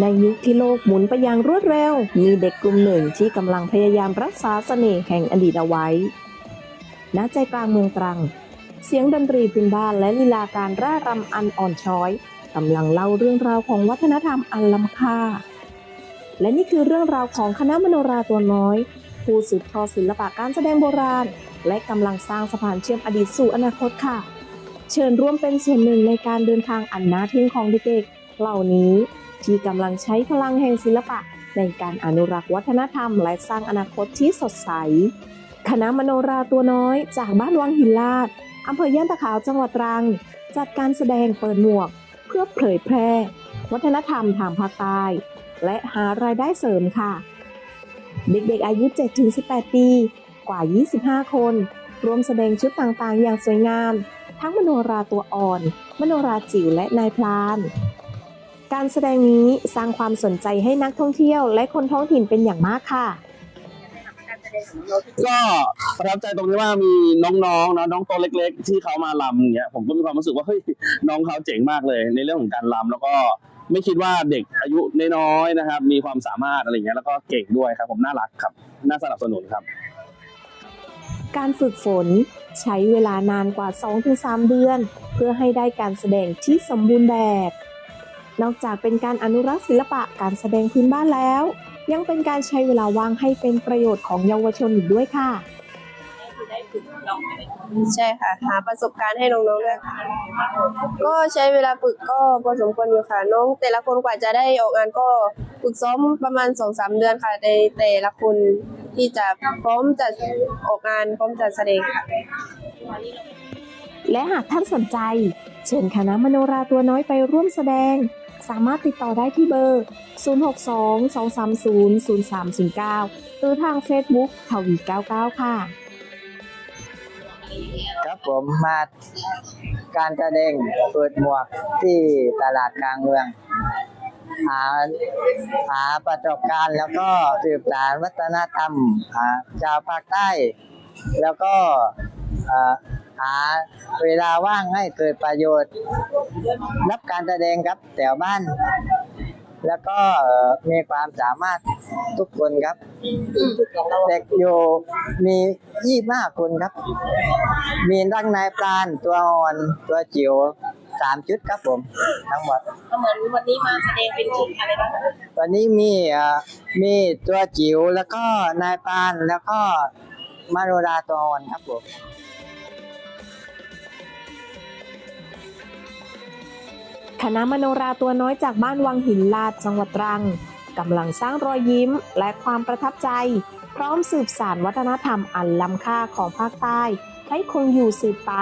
ในยุคที่โลกหมุนไปอย่างรวดเร็ว มีเด็กกลุ่มหนึ่งที่กำลังพยายามรักษาเสน่ห์แห่งอดีตเอาไว้ ณ ใจกลางเมืองตรัง เสียงดนตรีพื้นบ้านและลีลาการร่ายรำอันอ่อนช้อยกำลังเล่าเรื่องราวของวัฒนธรรมอันล้ำค่า และนี่คือเรื่องราวของคณะมโนราตัวน้อย ผู้สืบทอดศิลปะการแสดงโบราณ และกำลังสร้างสะพานเชื่อมอดีตสู่อนาคตค่ะ เชิญร่วมเป็นส่วนหนึ่งในการเดินทางอันน่าทึ่งของเด็กๆเหล่านี้ ที่กำลังใช้พลังแห่งศิลปะ ในการอนุรักษ์วัฒนธรรม และสร้างอนาคตที่สดใส คณะมโนราตัวน้อย จากบ้านวังหินลาดอำเภอย่านตะขาวจังหวัดตรัง จัดการแสดงเปิดหมวก เพื่อเผยแพร่ วัฒนธรรมทางภาคใต้และหารายได้เสริมค่ะ เด็กๆอายุ 7-18 ปี กว่า 25 คน รวมแสดงชุดต่างๆ อย่างสวยงาม ทั้งมโนราตัวอ่อน มโนราจิ๋วและนายพลาน การแสดงนี้สร้างความสนใจให้นักท่องเที่ยว และคนท้องถิ่นเป็นอย่างมากค่ะก็ประทับใจตรงที่ว่ามีน้องๆเนอะน้องโตวเล็ก ๆ ที่เขามาลำอย่างเงี้ยผมก็มีความรู้สึกว่าเฮ้ยน้องเขาเจ๋งมากเลย ในเรื่องของการลำแล้วก็ไม่คิดว่าเด็กอายุน้อยๆนะครับ มีความสามารถอะไรเงี้ยแล้วก็เก่งด้วยครับ ผมน่ารักครับน่าสนับสนุนครับ การฝึกฝนใช้เวลานานกว่า 2-3 เดือน เพื่อให้ได้การแสดงที่สมบูรณ์แบบ นอกจากเป็นการอนุรักษ์ศิลปะการแสดงพื้นบ้านแล้ว ยังเป็นการใช้เวลาว่างให้เป็นประโยชน์ของเยาวชนอีกด้วยค่ะใช่ค่ะ หาประสบการณ์ให้น้องๆด้วยค่ะก็ใช้เวลาฝึกก็พอสมควรอยู่ค่ะ น้องแต่ละคนกว่าจะได้ออกงานก็ฝึกซ้อมประมาณสองสามเดือนค่ะในแต่ละคนที่จะพร้อมจะออกงานพร้อมจะแสดงค่ะและหากท่านสนใจ เชิญคณะมโนราตัวน้อยไปร่วมแสดง สามารถติดต่อได้ที่เบอร์ 062-230-0309 หรือทาง Facebook ทวี99 ค่ะ ครับผมมาการแสดงเปิดหมวกที่ตลาดกลางเมือง หาหาประสบการณ์แล้วก็สืบสานวัฒนธรรมหาชาวภาคใต้ แล้วก็อ่อ หาเวลาว่างให้เกิดประโยชน์ รับการแสดงครับแถวบ้าน แล้วก็เอ่อมีความสามารถทุกคนครับเด็กอยู่มียี่ห้าคนครับ มีตั้งนายปลานตัวอ่อนตัวจิ๋วสามชุดครับผม ทั้งหมดเหมือนวันนี้มาแสดงเป็นชุดอะไรบ้างวันนี้มีเอ่อมีตัวจิ๋วแล้วก็นายปลานแล้วก็มาโรดาตัวอ่อนครับผม คณะมโนราตัวน้อยจากบ้านวังหินลาดจังหวัดตรังกำลังสร้างรอยยิ้มและความประทับใจ พร้อมสืบสานวัฒนธรรมอันล้ำค่าของภาคใต้ ให้คงอยู่สืบไป